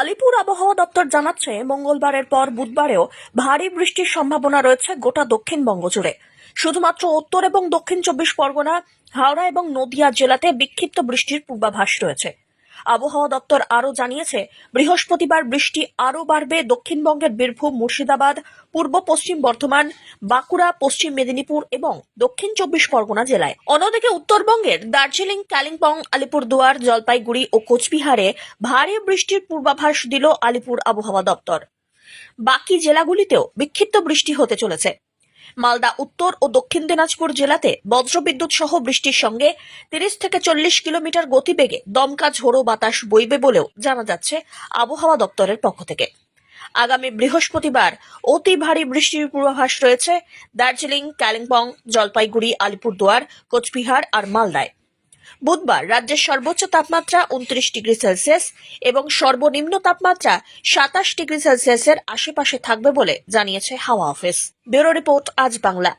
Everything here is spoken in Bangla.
আলিপুর আবহাওয়া দপ্তর জানাচ্ছে, মঙ্গলবারের পর বুধবারেও ভারী বৃষ্টির সম্ভাবনা রয়েছে গোটা দক্ষিণবঙ্গ জুড়ে শুধুমাত্র উত্তর এবং দক্ষিণ চব্বিশ পরগনা, হাওড়া এবং নদিয়া জেলাতে বিক্ষিপ্ত বৃষ্টির পূর্বাভাস রয়েছে। আবহাওয়া দপ্তর আরও জানিয়েছে, বৃহস্পতিবার বৃষ্টি আরও বাড়বে দক্ষিণবঙ্গের বীরভূম, মুর্শিদাবাদ, পূর্ব পশ্চিম বর্ধমান, বাঁকুড়া, পশ্চিম মেদিনীপুর এবং দক্ষিণ চব্বিশ পরগনা জেলায়। অন্যদিকে উত্তরবঙ্গের দার্জিলিং, কালিম্পং, আলিপুরদুয়ার, জলপাইগুড়ি ও কোচবিহারে ভারী বৃষ্টির পূর্বাভাস দিল আলিপুর আবহাওয়া দপ্তর। বাকি জেলাগুলিতেও বিক্ষিপ্ত বৃষ্টি হতে চলেছে। মালদা, উত্তর ও দক্ষিণ দিনাজপুর জেলাতে বজ্রবিদ্যুৎ সহ বৃষ্টির সঙ্গে তিরিশ থেকে চল্লিশ কিলোমিটার গতিবেগে দমকা ঝোড়ো বাতাস বইবে বলেও জানা যাচ্ছে আবহাওয়া দপ্তরের পক্ষ থেকে। আগামী বৃহস্পতিবার অতি ভারী বৃষ্টির পূর্বাভাস রয়েছে দার্জিলিং, কালিম্পং, জলপাইগুড়ি, আলিপুরদুয়ার, কোচবিহার আর মালদায়। বুধবার রাজ্যের সর্বোচ্চ তাপমাত্রা উনত্রিশ ডিগ্রি সেলসিয়াস এবং সর্বনিম্ন তাপমাত্রা সাতাশ ডিগ্রি সেলসিয়াসের আশেপাশে থাকবে বলে জানিয়েছে হাওয়া অফিস। ব্যুরো রিপোর্ট আজ বাংলা।